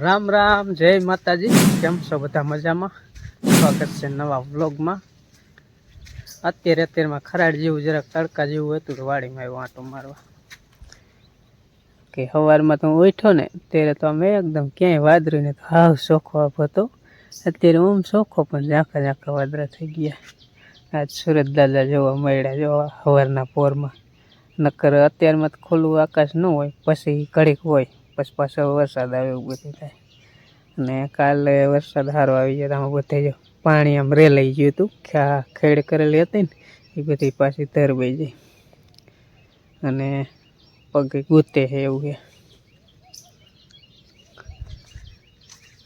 રામ રામ, જય માતાજી. કેમ છો બધા મજામાં? સ્વાગત છે નવા વ્લોગમાં. અત્યારે અત્યારમાં ખરાડ જેવું જરાક તડકા જેવું હતું વાડીમાં આવ્યો આંટો મારવા. કે સવારમાં તો ઉઠ્યો ને ત્યારે તો અમે એકદમ ક્યાંય વાદરીને તો હાવ ચોખ્ખો આપ હતો. અત્યારે ઓમ ચોખ્ખો પણ ઝાંખા ઝાંખા વાદળા થઈ ગયા. આજ સુરત દાદા જોવા મળ્યા, જોવા સવારના પોરમાં. નકર અત્યારમાં તો ખુલ્લું આકાશ ન હોય, પછી કડીક હોય. પછી પાછો વરસાદ આવે એવું બધું થાય. અને કાલે વરસાદ સારો આવી ગયો આમાં બધે જો પાણી આમ રેલાઈ ગયું હતું. ખ્યા ખેડ કરેલી હતી ને, એ બધી પાછી તરબાઈ જાય અને પગે ગૂંતે છે એવું છે.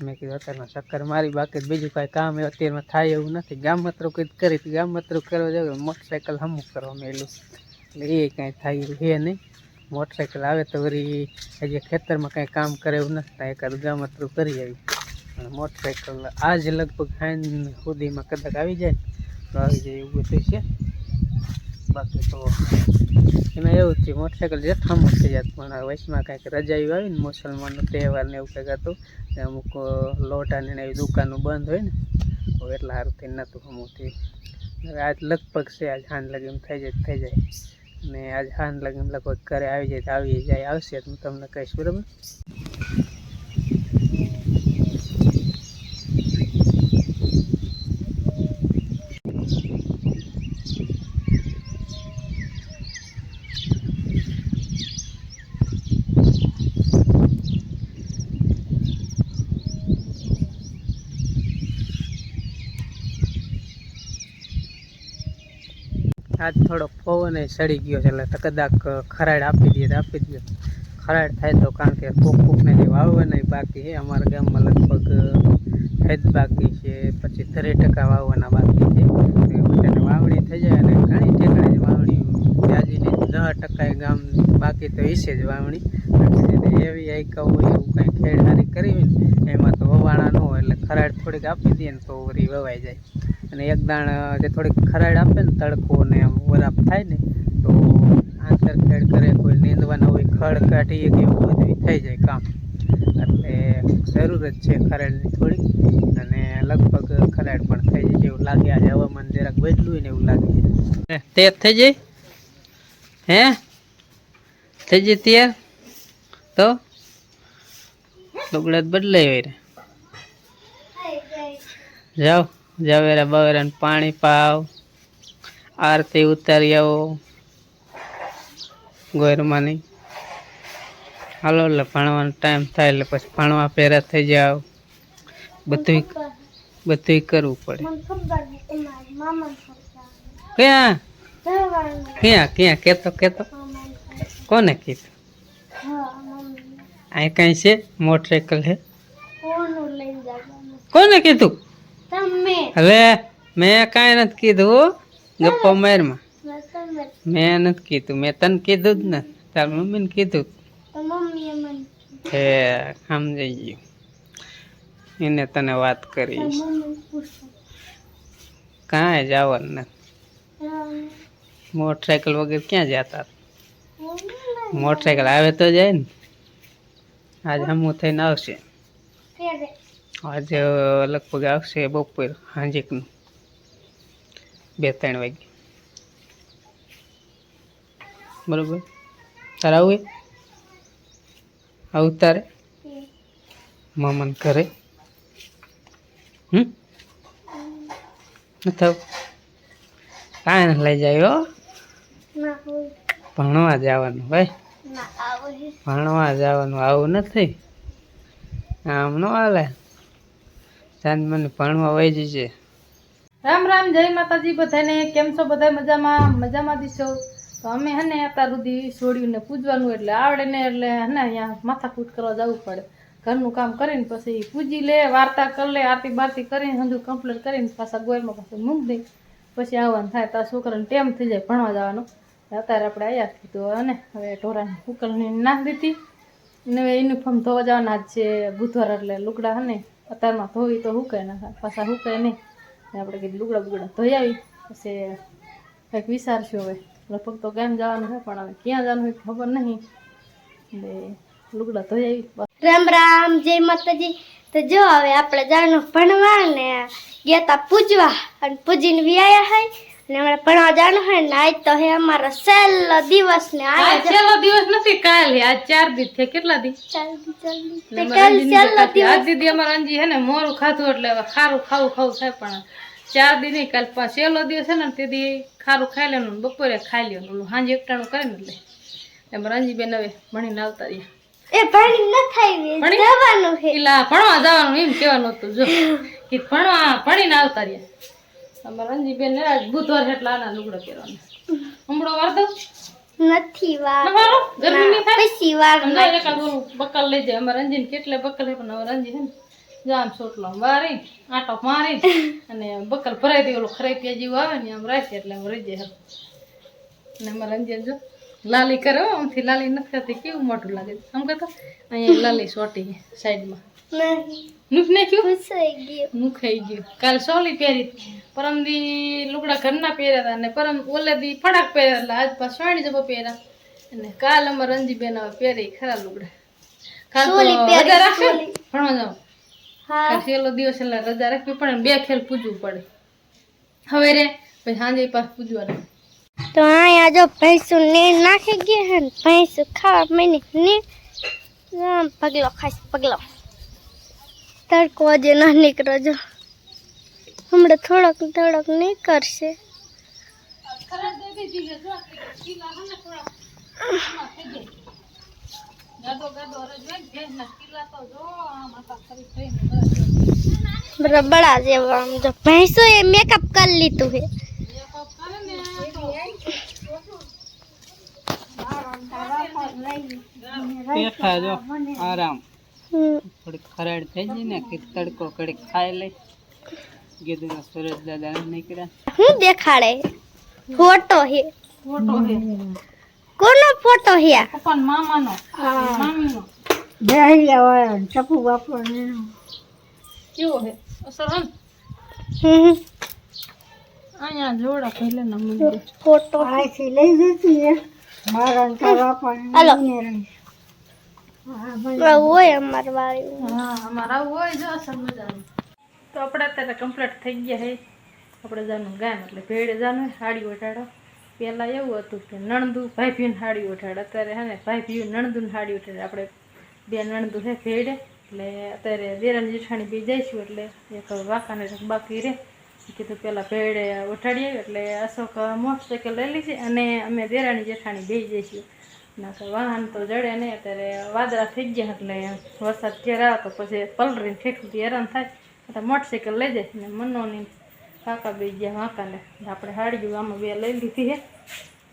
મેં કીધું અત્યારમાં ચક્કર મારી બાકી બીજું કાંઈ કામ અત્યારમાં થાય એવું નથી. ગામતરું કંઈક કરી ગામતરું કરવા જાવ મોટરસાઇકલ હમુક કરવા મેલું એટલે એ કાંઈ થાય એવું છે નહીં. મોટરસાઇકલ આવે તો વળી હજી ખેતરમાં કાંઈ કામ કરે એવું નથી થાય એકાદ ગામતરું કરી આવી. અને મોટરસાઇકલ આજ લગભગ હાઈન સુધીમાં કદાચ આવી જાય ને તો આવી જાય એવું બધું છે. બાકી તો એમાં એવું થયું મોટરસાઇકલ જથ્થામાં થઈ જાત પણ વચમાં કાંઈક રજા એવી આવી ને મુસલમાનનો તહેવાર ને એવું કંઈક હતું તે અમુક લોટા ને એવી દુકાનો બંધ હોય ને, તો એટલા સારું થઈને નહોતું અમુક થયું આજ લગભગ છે, આજ હાન લગી એમ થઈ જાય થઈ જાય. ને આજ હાન લગી એમ લગભગ ઘરે આવી જાય તો આવી જાય, આવશે તો હું તમને કહીશ, બરાબર? આજ થોડો પવન સડી ગયો છે, એટલે કદાચ ખરાડ આપી દઈએ આપી દઈએ. ખરાડ થાય તો કારણ કે કોક કોકને જે વાવવાના બાકી છે, અમારા ગામમાં લગભગ હેદ બાકી છે, પછી ત્રીસ ટકા વાવવાના બાકી છે. બધાને વાવણી થઈ જાય અને ઘણી ઠેકાણે જ વાવણી વ્યાજીને દસ ટકા ગામ બાકી તો હશે જ વાવણી. એવી આઈકા હોય એવું કંઈ ખેડ હારી કરી હોય ને, એમાં તો વવાણા ન હોય, એટલે ખરાડ થોડીક આપી દઈએ ને તો વળી વવાઈ જાય. અને એક દાણ જે થોડીક ખરાડ આપે ને તડકો ને આમ વરાપ થાય ને, તો આંતર ખેડ કરે, કોઈ નીંદવાના હોય, ખડ કાઢીએ કે એવું બધું થઈ જાય કામ. એટલે જરૂર જ છે ખરાડની થોડીક, અને લગભગ ખરાડ પણ થઈ જાય એવું લાગે આજે હવામાન જરાક બદલું ને એવું લાગે તે થઈ જાય હે? થઈ જાય તૈયાર? તો? લુગડા બદલાઈ હોય જાઓ. જવેરા બવેરા પાણી પાવ આરતી ઉતારી આવો ગોરમાંની હાલો એટલે ભણવાનો ટાઈમ થાય એટલે પછી ભણવા પહેરા થઈ જાવ બધું બધું કરવું પડે. ક્યાં? ક્યાં ક્યાં? કેતો કેતો. કોને કીધું? અહીં કઈ છે? મોટરસાઇકલ છે? કોને કીધું? હવે મેં કાંઈ નથી કીધું. ગપ્પો ગપ્પા મારમાં. મેં નથી કીધું. મેં તને કીધું જ ને તાર મમ્મીને કીધું. હે સમજાઈ ગયું. એને તને વાત કરી કાંઈ જવાનું નથી. મોટરસાયકલ વગેરે ક્યાં જતા? મોટરસાયકલ આવે તો જાય ને. આજે હમું થઈને આવશે. આજે લગભગ આવશે બપોર હાંજેકનું બે ત્રણ વાગે બરોબર? તારે આવું? આવું તારે? મામાને ઘરે? હમ? નથી કાંઈ લઈ જાય હો? ભણવા જવાનું ભાઈ. ભણવા જવાનું આવું નથી. આમ ન હાલે. ચાંદ મને ભણવા વહી જશે રામ રામ, જય માતાજી બધાને. કેમ છો બધા? મજામાં? મજામાં દીશો? તો અમે હને અત્યાર સુધી છોડ્યું પૂજવાનું એટલે આવડે ને એટલે હને અહીંયા માથાકૂટ કરવા જવું પડે. ઘરનું કામ કરીને પછી પૂજી લે, વાર્તા કરી લે, આરતી બારતી કરીને હંધું કમ્પ્લીટ કરીને પાછા ગોરમાં પાછું મૂકી દઈ પછી આવવાનું થાય તો છોકરાને ટેમ થઈ જાય ભણવા જવાનું. અત્યારે આપણે આવ્યા કીધું અને હવે ઢોરાને ઉકલની નાખી દીધી. અને હવે યુનિફોર્મ ધોવા જવાના જ છે બુધવાર એટલે લુગડા હે ને અત્યારમાં ધોવી તો હુકાય ના પાછા હુકાય નહીં. ને આપણે કીધું લુગડા બુગડા ધોઈ આવી, પછી કંઈક વિચારશું હવે. લગભગ તો ગામ જવાનું છે, પણ હવે ક્યાં જવાનું હોય ખબર નહીં. ને લુગડા ધોઈ આવી રામ રામ, જય માતાજી. તો જો હવે આપણે જવાનું ભણવા ને ગયા તા પૂજવા, અને પૂજીને વ્યાયા હોય અને હમણાં ભણવા જવાનું હોય ને આજ તો હે અમારો છેલ્લો દિવસ ને આજ છેલ્લો દિવસ નથી કાલે આજ ચાર દિવસ છે કેટલા દિવસ ચાર જલ્દી ચાર તે કાલ છેલ્લો તો આજ દીદી અમારા અંજી હે ને મોરું ખાધું એટલે હવે ખારું ખાવું ખાવું થાય પણ ચાર દી નહીં કાલ પણ છેલ્લો દિવસ છે ને તેથી ખારું ખાઈ લેવાનું બપોરે ખાઈ લેવાનું. સાંજે એકટાણું કરે ને એટલે અમારા અંજીબેન હવે ભણીને આવતા રહ્યા. એ ભણી ન થાય? જવાનું હે. એલા ભણવા જવાનું એમ કહેવાનું હતું જો. કે ભણવા ભણીને આવતા રહ્યા. અમારા અંજીબેન ને આજ બુધવાર એટલા આના લુગડા પહેરવાના. હમણાં વાર દઉં? નથી વાર. ગરમી નહીં થાય? પછી વાર સમજાય એકાદ ઓલું બકલ લઈ જાય. અમારે અંજીને કેટલે બકલ હે પણ અંજી છે ને જામ સોટલો વારી આટો મારી અને બકલ ભરાઈ દે ઓલું ખરાઈ જેવું આવે ને આમ રાખે એટલે આમ રહી જાય. અને અમારે અંજી જો લાલી કરે આમથી લાલી નથી થતી. કેવું મોટું લાગે. આમ કહેતો અહીંયા લાલી સોટી સાઈડમાં નુખ નાખ્યું? ગયું. મુખાઈ ગયું. કાલ સોલી પહેરી પરમ દી લુગડા ઘરના પહેર્યા હતા અને પરમ ઓલે દી ફડાક પહેર્યા એટલે આજ પાસ સ્વાણી જબો પહેર્યા. અને કાલ અમારે રંજીબેન હવે પહેરી ખરા લુગડા. કાલ તો રજા રાખે ભણવા જાઉં હા. કાલ છેલ્લો દિવસ એટલે રજા રાખવી પડે બે ખેલ પૂજવું પડે. હવે રે પછી સાંજે પાસ પૂજવાનું. તો અહીંયા જો ભેંસું ને નાખી ગયા હે ભેંસું ખાવા માંડી ને પગલો ખાસ પગલો. તડકો હજી ન નીકળો જો હમણાં થોડોક થોડોક નીકળશે. રબડા જેવા આમ જો. ભેંસો એ મેકઅપ કરી લીધું હે બેઠા જો, આરામ. હમ. થોડીક ખરાડ થઈ જાય ને કે તડકો કડીક ખાઈ લે ગીધું સુરજ દાદા નીકળ્યા. હું દેખાડે? ફોટો હે. ફોટો હે. કોનો ફોટો હે? પણ પપ્પાનો મામાનો. મામીનો. કેવો છે અસર હે ને? હમ. અહીંયા જોડા પહેલા મંદિર. ફોટો બાપા આ આપણે ભેડે જાનું હાડી ઓઢાડો. પહેલાં એવું હતું કે નણંદુ ભાઈ ભીને હાડી ઓઢાડે. અત્યારે હે ભાઈ ભી નણંદુને હાડી ઓઢાડે. આપણે બે નણંદુ છે ભેડે એટલે અત્યારે દેરાની જેઠાણી બી જઈશું એટલે એક વાકાને બાકી રહે. કીધું પહેલાં ભેડે ઓઢાડી આવી એટલે અશોક મોટરસાઇકલ લઈ લીધી અને અમે દેરાણી જેઠાણી બે જઈશું. ના તો વાહન તો જડે નહીં, અત્યારે વાદળા થઈ ગયા એટલે વરસાદ ઘેર આવે તો પછી પલરીને ઠેઠુંથી હેરાન થાય. એટલે મોટરસાઇકલ લઈ જાય ને મનોની કાકા બે ગયા વાંકાને આપણે હાડીયું આમાં બે લઈ લીધી હે.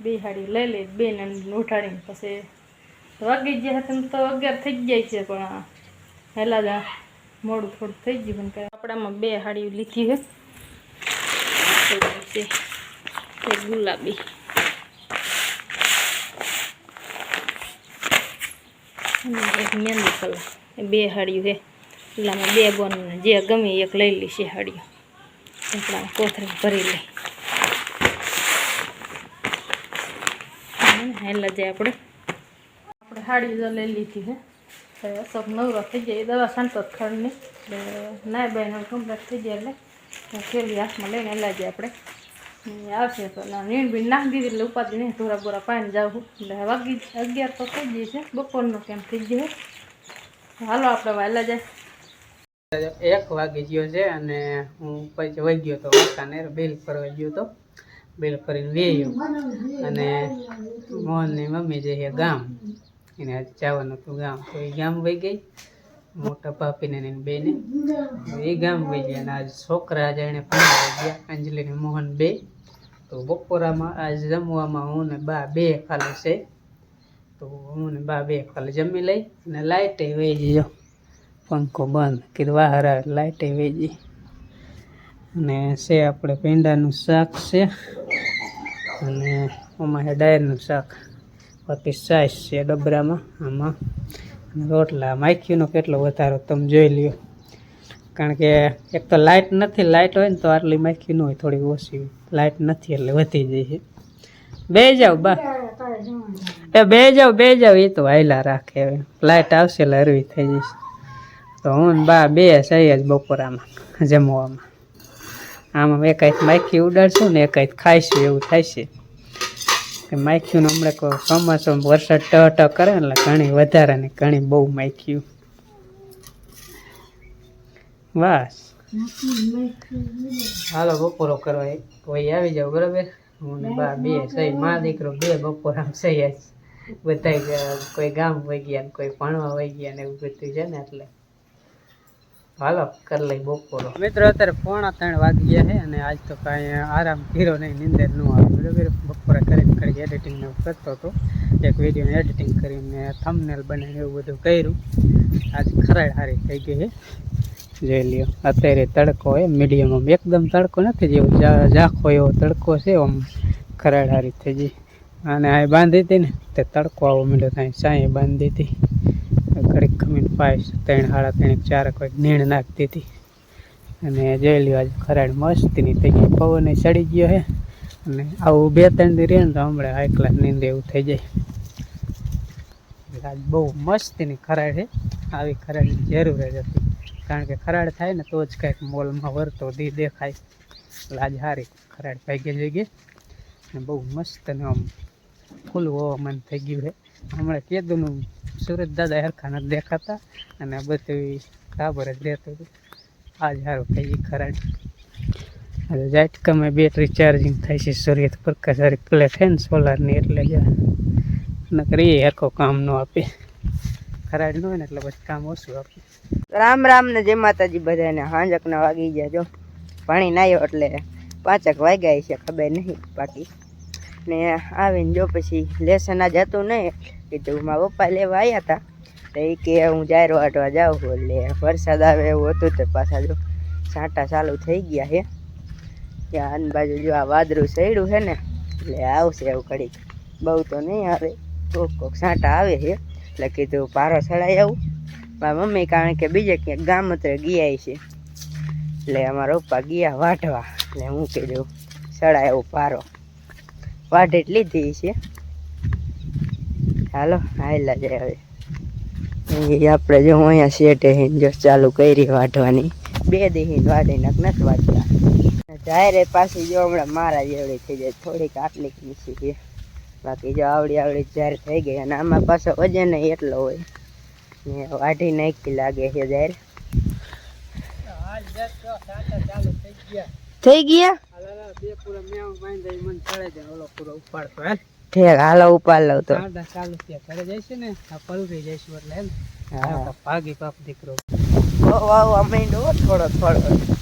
બે હાડી લઈ લઈ, બે ને ઉઠાડીને પછી વાગી ગયા હતા તો અગિયાર થઈ જાય છે, પણ હેલા જ મોડું થોડું થઈ ગયું પણ આપણામાં બે હાડી લીધી હે. ગુલાબી. એક મહેંદી કલર એ બે હાડીઓ છે. પેલામાં બે બોન જે ગમે એક લઈ લઈશે હાડીઓ. આપણા કોથળી ભરી લઈ હેલા જાય આપણે. આપણે હાડી તો લઈ લીધી છે. તો નવરો થઈ જાય. દવા શાંતો જ ખડની નાય બાય કમ્પ્લીટ થઈ જાય એટલે ખેલી હાથમાં લઈને હેલા જાય આપણે. આવશે નીણ બીણ નાખી દીધી એટલે ઉપાધિ નહીં, થોડા બોરા પાણી જાવું વાગી અગિયાર તો થઈ જાય છે, બપોરનો કેમ થઈ હાલો આપણે વહેલા જાય. એક વાગી ગયો છે અને હું પછી વહી ગયો તો વાંકાને બિલ ફરવા ગયો તો. બિલ ફરીને વેયો અને મોહનની મમ્મી જે ગામ, એને જવાનું હતું ગામ. તો એ ગામ વહી ગઈ, મોટા ભાભીને એની બેને. એ ગામ વહી ગયા અને આજ છોકરા આજે એને ભણાવવા ગયા, અંજલિ ને મોહન બે. તો બપોરામાં આજ જમવામાં હું ને બા બે ખાલી છે. તો હું ને બા બે ખાલી જમી લઈ અને લાઇટે વહી જજો પંખો બંધ કીધું બહાર આવે લાઇટે જઈ અને છે આપણે પેંડાનું શાક છે. અને આમાં ડાયરનું શાક. પતિ સાઈઝ છે ડબરામાં આમાં. રોટલા માખીનો કેટલો વધારો તમે જોઈ લ્યો. કારણ કે એક તો લાઇટ નથી લાઇટ હોય ને તો આટલી માખી ન હોય, થોડી ઓછી હોય. લાઇટ નથી એટલે વધી જાય છે. બે જાવ બા. એ બે જાવ બે જાવ, એ તો હાયલા રાખે હવે. લાઇટ આવશે એટલે હરવી થઈ જશે. તો હું બા બે સહી જ બપોરામાં, જમવામાં. આમાં એકાઈત માખી ઉડાડશું ને એકાઈત ખાઈશું, એવું થાય કે માખ્યું હમણાં કોઈ ચોમાસું વરસાદ ટ ટ કરે એટલે ઘણી વધારે ને ઘણી બહુ માખ્યું. બસ હાલો, બપોરો કરવા કોઈ આવી જાવ, બરાબર? હું ને બા બે સહી મા દીકરો બે, બપોર આમ સહી બધા કોઈ ગામ વહી ગયા કોઈ ભણવા વહી ગયા ને એવું બધું છે ને એટલે. હાલો, કર લઈ બપોરો. મિત્રો, અત્યારે પોણા ત્રણ વાગી ગયા છે અને આજ તો કાંઈ આરામ કર્યો નહીં, નીંદર ન આવે. બરાબર? બપોરે કરીને કરી એડિટિંગ કરતો હતો. એક વિડીયોને એડિટિંગ કરીને થંબનેલ બનાવીને એવું બધું કર્યું. આજ ખરાડ હારી થઈ ગઈ છે. જોઈ લ્યો. અત્યારે તડકો હોય મીડિયમ એકદમ તડકો નથી જેવો ઝાખો એવો તડકો છે આમ ખરાડ થઈ ગઈ. અને આ બાંધી હતી ને, તે તડકો આવો માંડ્યો ત્યાં સાંયે બાંધી હતી. ઘડીક ખમીને પાઈશ ત્રણ, સાડા ત્રણ ચાર કોઈ નીણ નાખતી હતી. અને જોઈ લ્યો, આજે ખરાડ મસ્તીની થઈ ગઈ. પવન ચડી ગયો હે. અને આવું બે, ત્રણ દી રહે ને તો હમણાં હાઈ ક્લાસ નીંદ એવું થઈ જાય. આજ બહુ મસ્તીની ખરાડ છે. આવી ખરાડની જરૂર જ હતી. કારણ કે ખરાડ થાય ને તો જ કંઈક મોલમાં વરતો, દી દેખાય. એટલે આજ સારી ખરાડ ભાગી જઈ ગઈ. અને બહુ મસ્ત ને આમ ફૂલ હવામાન થઈ ગયું છે. હમણાં કીધુંનું સુરત દાદા હરખા નથી દેખાતા અને બધું ખબર જ રહેતું હતું. આજ સારું થઈ ગઈ ખરાડ. હવે જાટકામાં બેટરી ચાર્જિંગ થાય છે સૂર્ય પ્રકાશ હારી પ્લેટ છે સોલારની એટલે જ. નકર એ હરખો કામ ન આપે. ખરાડ ન હોય ને એટલે પછી કામ ઓછું આપે. રામ રામ ને જય માતાજી બધાને. હાંજક ના વાગી ગયા જો. પાણી નાયો એટલે પાંચક વાગ્યા છે, ખબર નહીં બાકી. ને આવીને જો પછી લેસન આ જતું નહીં કીધું મારા પપ્પા લેવા આવ્યા હતા તો એ કે હું જાહેર વાટવા જાઉં છું એટલે વરસાદ આવે એવું હતું તો પાછા જો છાંટા ચાલુ થઈ ગયા છે. ત્યાં બાજુ જો આ વાદળું સૈડું છે ને, એટલે આવશે એવું ઘડીક. બહુ તો નહીં આવે. કોક કોક છાંટા આવે છે. એટલે કીધું પારો ચડાઈ આવું. મારા મમ્મી કારણ કે બીજે ક્યાંક ગામત્રે ગયા છે. એટલે અમારા પપ્પા ગયા વાઢવા. એટલે હું કીધું, સડા એવું પારો. વાઢ એટલી લીધી છે. હાલો હાલા જાય હવે. આપણે જો અહીંયા શેઠે હિન જો ચાલુ કરી વાઢવાની. બે દી વાઢી નાખ, નથી વાંચતા જાહેરે પાછી જો હમણાં મારા જેવડી થઈ જાય, થોડીક આટલી નીચી બાકી જો આવડી આવડી જાહેર થઈ ગઈ અને આમાં પાછો વજન એટલો હોય. ને વાઢી નાખી લાગે છે જાર થઈ ગયા? બે પૂરા મેં બાંધી મને ચડે જાય ઓલો પૂરો ઉપાડતો હાલ ઠેક હાલો ઉપાડ લઉં તો. ચાલુ ઘરે જઈશું ને આ પલરી જઈશું એટલે. ભાગી પાપ દીકરો વાવ અમે થોડો થોડો.